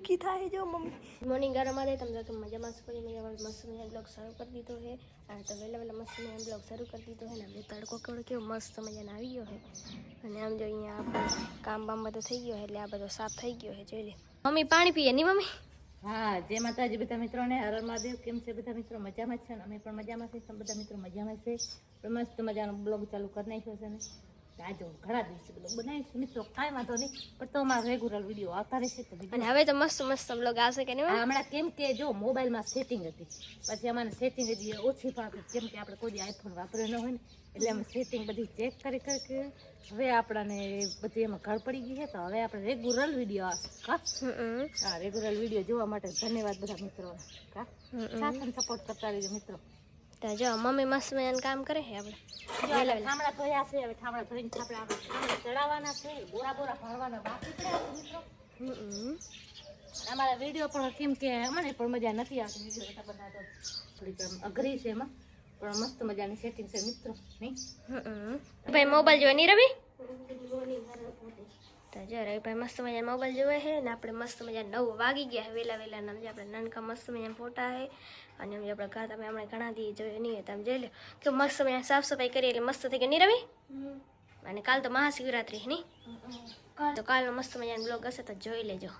દુઃખી થાય જો મમ્મી. મોર્નિંગ ગરમ અમારે તમે કે મજામાં છો કરી મેં મસ્ત મેં બ્લોગ શરૂ કરી દીધો છે. અને તો વહેલા વહેલા મસ્ત મેં બ્લોગ શરૂ કરી દીધો છે ને આપણે તડકો કેવડો કેવો મસ્ત મજાને આવી ગયો છે. અને આમ જો અહીંયા આપણે કામ બામ બધો થઈ ગયો છે એટલે આ બધો સાફ થઈ ગયો છે જોઈ લે. મમ્મી પાણી પીએ નહીં મમ્મી? હા જે માતાજી બધા મિત્રોને. હર મહાદેવ કેમ છે બધા મિત્રો? મજામાં જ છે ને? અમે પણ મજામાં છે બધા મિત્રો મજામાં છે? મસ્ત મજાનો બ્લોગ ચાલુ કરી નાખ્યો છે ને. આજે હું ઘણા દિવસે બ્લોગ બનાવીશું મિત્રો કાંઈ વાંધો નહીં પણ તો અમારા રેગ્યુલર વીડિયો આવતા રહેશે તો અને હવે તો મસ્ત મસ્ત બ્લોગ આવશે કે નહીં હમણાં કેમ કે જો મોબાઈલમાં સેટિંગ હતી. પછી અમારે સેટિંગ હતી ઓછી પણ કેમ કે આપણે કોઈ આઈફોન વાપર્યો ન હોય ને એટલે અમે સેટિંગ બધી ચેક કરી કરી હવે આપણને બધી એમાં ઘર પડી ગઈ છે. તો હવે આપણે રેગ્યુલર વીડિયો આવશે. હા રેગ્યુલર વીડિયો જોવા માટે ધન્યવાદ બધા અને સપોર્ટ કરતા રહેજો મિત્રો. તો જો મમ્મી મસ્ત મજાનું કામ કરે છે આપણે. ઠામડા ધોયા છે હવે ઠામડા ધોઈને આપણે આપણે ચડાવવાના છે બોરા બોરા ભરવાના બાકી પડ્યા છે મિત્રો. અમારા વીડિયો પણ કેમ કે અમને પણ મજા નથી આવતી વીડિયો બધા તો થોડીક અઘરી છે એમાં પણ મસ્ત મજાની સેટિંગ છે મિત્રો નહીં? હમ. ભાઈ મોબાઈલ જોઈ નહીં રવિ તો જો રવિભાઈ મસ્ત મજા મોબાઈલ જોવે છે ને આપણે મસ્ત મજા નવ વાગી ગયા છે. વહેલા વહેલા નામ આપણે નાનકા મસ્ત મજા ફોટા છે. અને અમે આપણે ઘર તમે હમણાં ઘણા દી જોઈએ નહીં હોય તમે જોઈ લો. કે મસ્ત મજા સાફ સફાઈ કરી એટલે મસ્ત થઈ ગઈ નહીં રવિ? અને કાલ તો મહાશિવરાત્રી છે નહીં? તો કાલનો મસ્ત મજાનો બ્લોગ હશે તો જોઈ લેજો.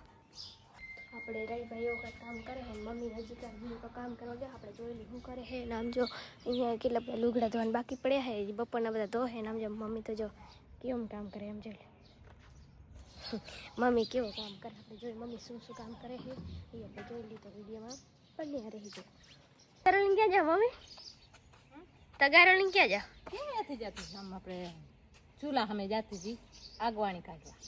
આપણે રવિભાઈ એવું કંઈક કામ કરે છે મમ્મી હજી કાંઈ હું કામ કરવા ગયા આપણે જોઈ લઈએ શું કરે છે. ને આમ જો અહીંયા કેટલા બધા લુગડા ધોવાના બાકી પડ્યા છે હજી બપોરના બધા ધોહે ને આમ જો મમ્મી તો જો કેવું કામ કરે એમ જોઈ લે. મમ્મી કેવું કામ કરે? આપણે જોઈ મમ્મી શું શું કામ કરે છે? એ આપણે જોઈ લીધો વિડીયોમાં. બન્યા રહી જાય તરણ ક્યાં જાવ મમ્મી? તગારણ ક્યાં જાવ ક્યાંથી જતી? આમ આપણે ચૂલા સામે જાતી હતી. આગવાણી કાઢવા.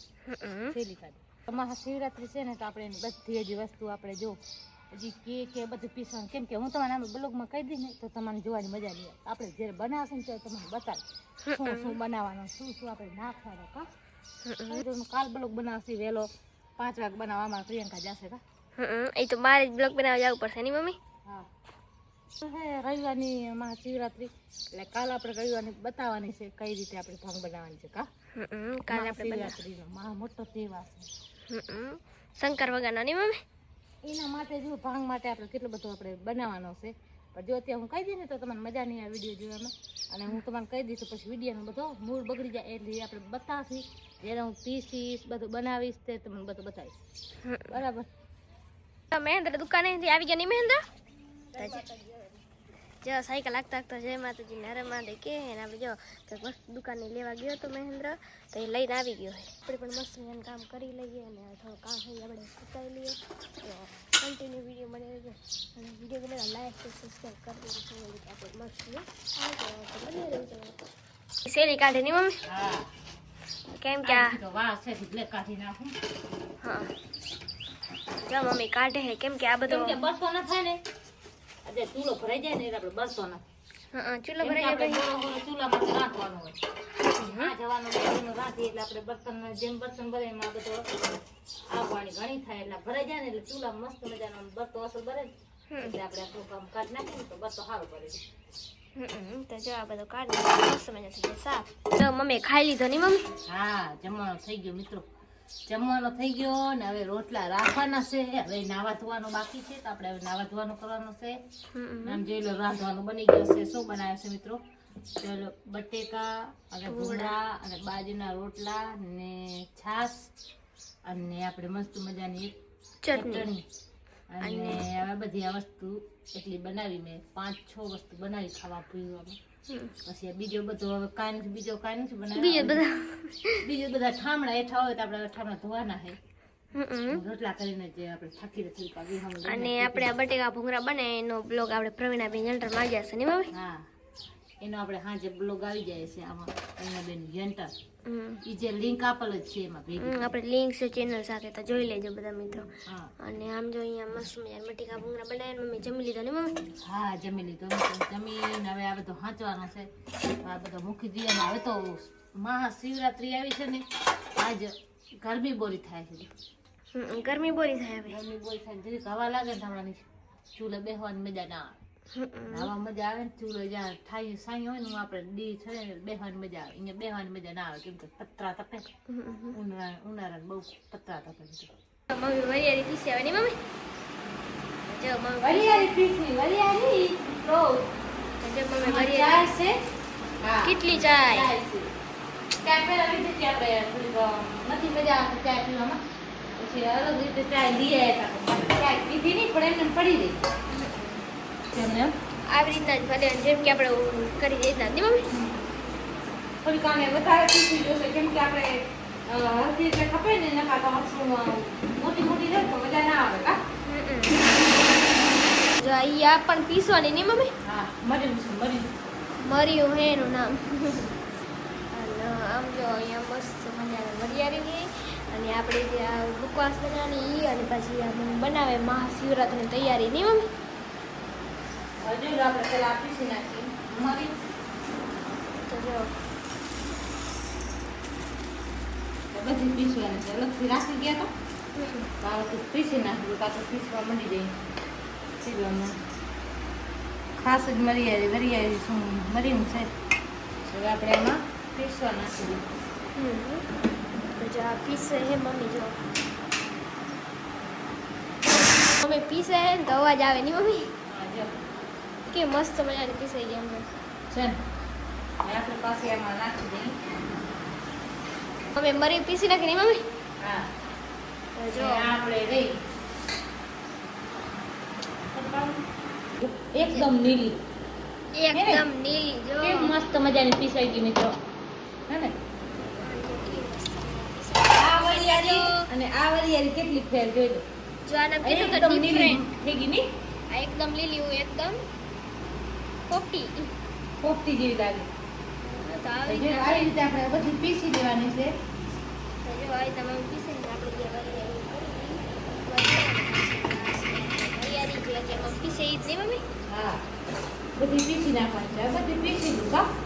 થેલી કાઢવા મહાશિવરાત્રી છે ને તો આપણે બધી હજી વસ્તુ આપણે જો હજી કે કે બધું પીસવાનું. કેમ કે હું તમારા બ્લોગમાં કહી દઈશ ને તો તમને જોવાની મજા નહીં આપણે જ્યારે બનાવશું ને ત્યારે તમને બતાવીશ. શું શું બનાવવાનું શું શું આપણે નાખવાનું કા? કાલ બ્લોગ બનાવશે વહેલો પાંચ વાગે બનાવવામાં પ્રિયંકા જશે કા? એ તો મારે જ બ્લોગ બનાવવા જવું પડશે ની મમ્મી? હા. રવિવારની મહાશિવરાત્રી એટલે કાલ આપણે રવિવારની બતાવવાની છે કઈ રીતે આપણે ભાંગ બનાવવાની છે કા? કાલે આપણે મહા મોટો તહેવાર છે. શંકર વગાડનો નહીં મમ્મી? એના માટે જો ભાંગ માટે આપણે કેટલો બધો આપણે બનાવવાનો છે. પણ જો અત્યારે હું કહી દઈને તો તમને મજા નહીં આવે વીડિયો જોવામાં. અને હું તમને કહી દઈશ તો પછી વિડીયોનો બધો મૂળ બગડી જાય એટલે આપણે બતાવીશ. જ્યારે હું પીસીશ બધું બનાવીશ તે તમને બધું બતાવીશ. બરાબર. તો મહેન્દ્ર દુકાનેથી આવી ગયા નહીં મહેન્દ્ર? જો સાયકલ લાગતા લાગતા જય માતાજી નરે માદે કે ને આપણે જો તો મસ્ત દુકાને લેવા ગયો તો મહેન્દ્ર તો એ લઈને આવી ગયો છે આપણે પણ મસ્ત મજાનું કામ કરી લઈએ અને થોડું કામ હોય આપણે પતાવી લઈએ તો કન્ટિન્યુ વીડિયો બની રહેજો અને વીડિયો ગમે લાઈક સબસ્ક્રાઈબ કરી દેજો એટલે આપણે મસ્ત બની રહેજો શેરી કાઢે નહીં મમ્મી હા કેમ કે આ તો વાહ છે બ્લેક કાઢી નાખું હા જો મમ્મી કાઢે છે કેમ કે આ કેમ બધો કે બરતો ન થાય ને આજે ચૂલો ભરાઈ જાય ને એટલે આપણે બરતો ન ચૂલો ભરાઈ જાય ગોળો રાખવાનો હોય. આ જવાનું રાખીએ એટલે આપણે બર્તન જેમ બર્તન ભરે એમાં આ બધો આગવાની ઘણી થાય એટલે ભરાઈ જાય ને એટલે ચૂલા મસ્ત મજાનો બરતો અસર ભરે એટલે આપણે આપણું કામ કાઢી નાખીએ ને તો બરતો સારો ભરે તો જો આ બધું કાઢી. મસ્ત મજા થઈ સાફ. તો મમ્મી ખાઈ લીધો નહીં મમ્મી? હા જમવાનો થઈ ગયો મિત્રો. જમવાનો થઈ ગયો ને હવે રોટલા રાખવાના છે. હવે નાવા ધોવાનું બાકી છે તો આપણે હવે નાવા ધોવાનું કરવાનું છે. આમ જોઈ લો રાંધવાનું બની ગયું છે. શું બનાવ્યું છે મિત્રો? ચલો બટેકા અને ઘોડા અને બાજરીના રોટલા ને છાશ અને આપણે મસ્ત મજાની એક ચટણી. અને હવે બધી આ વસ્તુ એટલી બનાવી મેં. પાંચ છ વસ્તુ બનાવી ખાવા પીવામાં. પછી બીજો બધો હવે કાંઈ નથી બીજો કાંઈ નથી બીજું બધા. બીજો બધા ઠામણા હેઠા હોય તો આપણે ઠામણા ધોવાના હમ. રોટલા કરીને જે આપણે થાકી નથી અને આપણે આ બટેકા ભૂંગરા બને એનો બ્લોગ આપણે પ્રવીણાબેન જંટર માંગ્યા છે ને મમ્મી હા. એનો આપણે હાજે બ્લોગ આવી જાય છે આમાં અહીંયા બેન જંટર હમ. ઈ જે લિંક આપેલ જ છે એમાં ભેગી. આપણે લિંક છે ચેનલ સાથે તો જોઈ લેજો બધા મિત્રો. અને આમ જો અહીંયા મસ્ત મજા મટીકા ભૂંગળા બનાવીને મમ્મી જમી લીધો ને મમ્મી? હા જમી લીધો. જમીન હવે આ બધો હાંચવાનો છે. આ બધો મૂકી દઈએ હવે તો મહાશિવરાત્રી આવી છે ને આજ ગરમી બોરી થાય છે. ગરમી બોરી થાય હવે. ગરમી બોરી થાય હવા લાગે ને હમણાં ચૂલે બેસવાની મજા ના આવે. આવા મજા આવે ને ચૂલો જ્યાં થાય સાંઈ હોય ને આપણે ડી છે બેહવાની મજા આવે. અહીંયા બેહવાની મજા ના આવે કેમ કે પતરા તપે. ઉનાળા ઉનાળા બહુ પતરા તપે મમ્મી વરિયાળી પીસી આવે ને મમ્મી? જો મમ્મી વરિયાળી પીસી વરિયાળી? તો જો મમ્મી વરિયાળી. છે? કેટલી ચાય ચાય છે. પહેલા લીધી હતી આપણે નથી મજા આવતી ચાય પીવામાં. પછી અલગ રીતે ચાય લઈ આવ્યા ચાય પીધી નહીં પણ એમને પડી રહી. આવી રીતના જ ભલે જેમ કે આપણે કરી દઈએ નહીં મમ્મી? થોડીક આને વધારે પીસી જોશે કેમ કે આપણે હળદી એટલે ખપે ને એના કાંતો મોટી મોટી રહે તો મજા ના આવે કા? જો ઈ આ પણ પીસવાની નહીં મમ્મી? હા મરી છે મરી મર્યું હે એનું નામ. આમ જો અહીંયા મસ્ત મજાની વરિયાળી ગઈ અને આપણે જે આ બકવાસ બનાવવાની એ અને પછી બનાવે મહાશિવરાત્રિની તૈયારી નહીં મમ્મી? હજુ આપણે પેલા પીસી નાખીએ મરી તો જો બધી પીસવાની છે અલગથી રાખી ગયા તો બાળકી પીસી નાખ્યું તો પીસવા મળી જાય પીવામાં ખાસ જ મરિયાળી વરિયાળી શું મરીનું છે હવે આપણે એમાં પીસવા નાખી જો આ પીસે હે મમ્મી જો મમ્મી પીસે હે ને તો અવાજ આવે નહીં મમ્મી હા જો કે મસ્ત મજાની પીસાઈ ગઈ એમ છે ને? આપણે પાસે એમાં નાખી દઈએ મમ્મી મરી પીસી નાખી ને મમ્મી હા. જો. જો આપણે રહી. એકદમ નીલી. એકદમ નીલી જો. કેમ મસ્ત મજાની પીસાઈ ગઈ મિત્રો? હે ને? આ વરિયાળી અને આ વરિયાળી કેટલી ફેર જોઈ લો. જો આના પીસું તો ડિફરન્ટ થઈ ગઈ ની? આ એકદમ લીલી હું એકદમ પોપટી પોપટી જેવી લાગે જો આવી રીતે આપણે બધી પીસી દેવાની છે તો જો આવી તમામ પીસીને આપણે તૈયારી જે જે પીસે ઈ જ મમ્મી હા બધી પીસી નાખવાની છે બધી પીસી દીધું